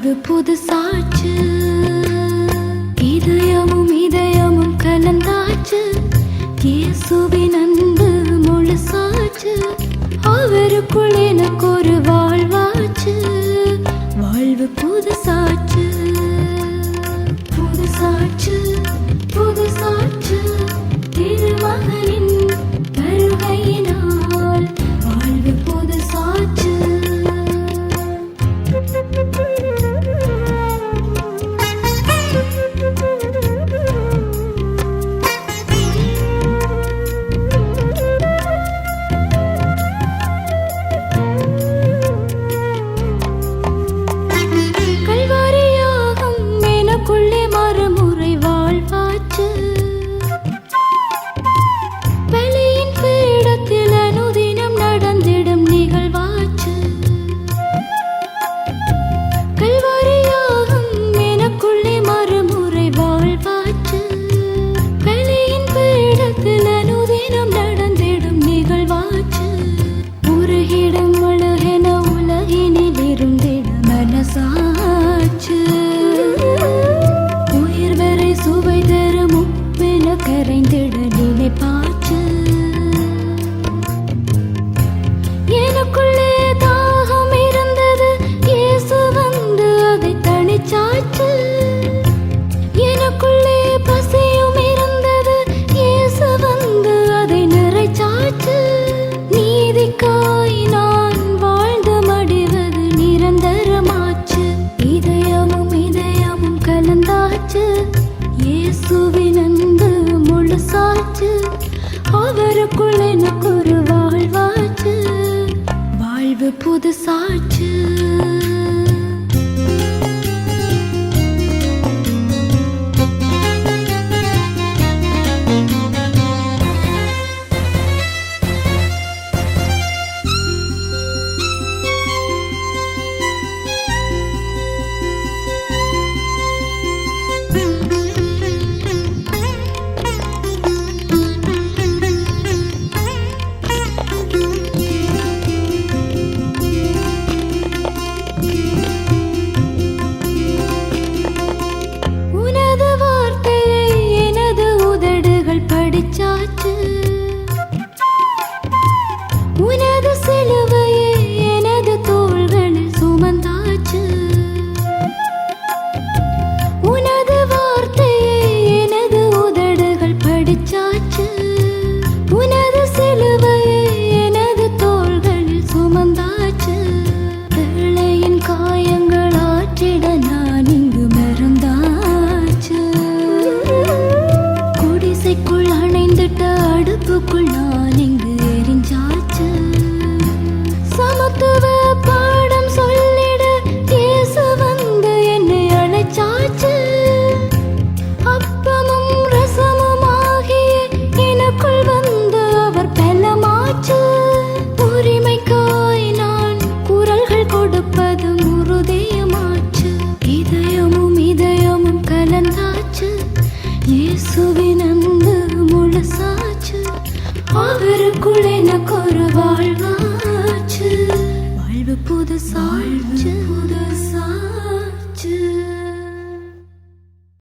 வாழ்வு புதுசாச்சு இதயமும் இதய ಕೊಳೆನಕು ಯೇಸುವಿನಂದ ಮುಳ ಸಾಚ அவருக்குள் எனக்கு ஒரு வாழ்வாச்சு. வாழ்வு புது